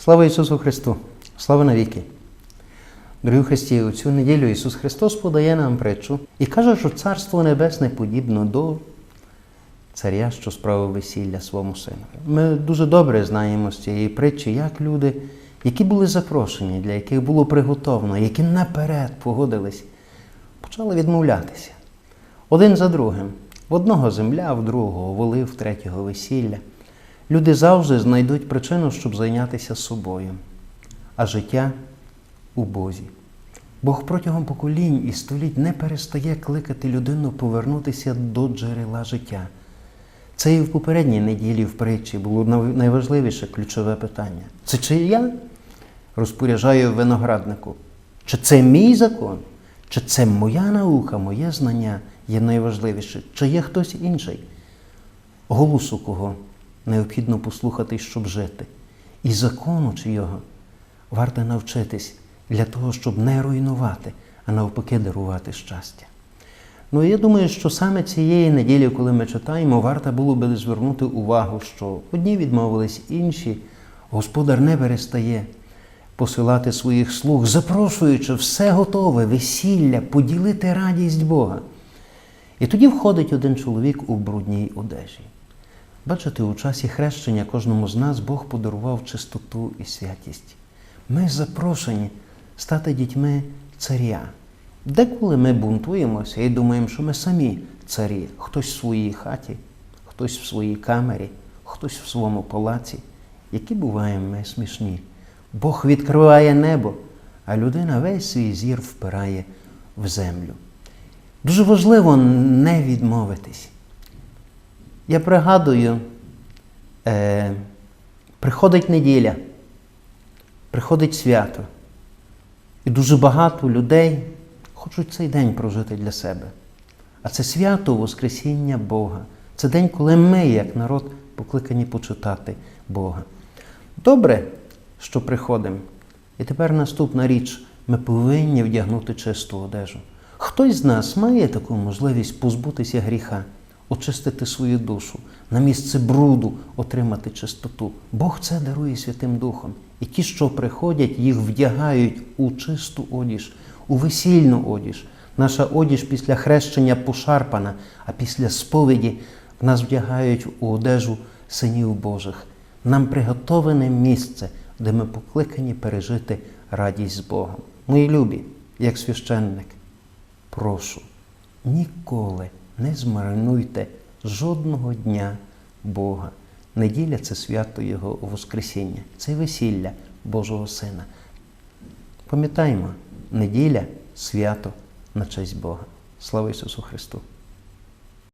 Слава Ісусу Христу! Слава навіки! Дорогі Христі, у цю неділю Ісус Христос подає нам притчу і каже, що Царство Небесне подібно до царя, що справив весілля своєму синові. Ми дуже добре знаємо з цієї притчі, як люди, які були запрошені, для яких було приготовлено, які наперед погодились, почали відмовлятися. Один за другим. В одного земля, в другого воли, в третього весілля. Люди завжди знайдуть причину, щоб зайнятися собою, а життя у Бозі. Бог протягом поколінь і століть не перестає кликати людину повернутися до джерела життя. Це і в попередній неділі в притчі було найважливіше ключове питання. Це чи я розпоряджаю винограднику? Чи це мій закон? Чи це моя наука, моє знання є найважливіше? Чи є хтось інший? Голосу кого необхідно послухати, щоб жити? І закону чийого варто навчитись для того, щоб не руйнувати, а навпаки дарувати щастя. Ну, я думаю, що саме цієї неділі, коли ми читаємо, варто було би звернути увагу, що одні відмовились, інші Господар не перестає посилати своїх слуг, запрошуючи все готове, весілля, поділити радість Бога. І тоді входить один чоловік у брудній одежі. Бачите, у часі хрещення кожному з нас Бог подарував чистоту і святість. Ми запрошені стати дітьми царя. Деколи ми бунтуємося і думаємо, що ми самі царі, хтось в своїй хаті, хтось в своїй камері, хтось в своєму палаці. Які буваємо ми смішні. Бог відкриває небо, а людина весь свій зір впирає в землю. Дуже важливо не відмовитись. Я пригадую, е, приходить неділя, приходить свято. І дуже багато людей хочуть цей день прожити для себе. А це свято Воскресіння Бога. Це день, коли ми, як народ, покликані почитати Бога. Добре, що приходимо. І тепер наступна річ: ми повинні вдягнути чисту одежу. Хтось з нас має таку можливість позбутися гріха, очистити свою душу, на місце бруду отримати чистоту. Бог це дарує Святим Духом. І ті, що приходять, їх вдягають у чисту одіж, у весільну одіж. Наша одіж після хрещення пошарпана, а після сповіді нас вдягають у одежу синів Божих. Нам приготоване місце, де ми покликані пережити радість з Богом. Мої любі, як священник, прошу, ніколи не змаринуйте жодного дня Бога. Неділя це свято Його Воскресіння, це весілля Божого Сина. Пам'ятаємо, неділя свято на честь Бога. Слава Ісусу Христу!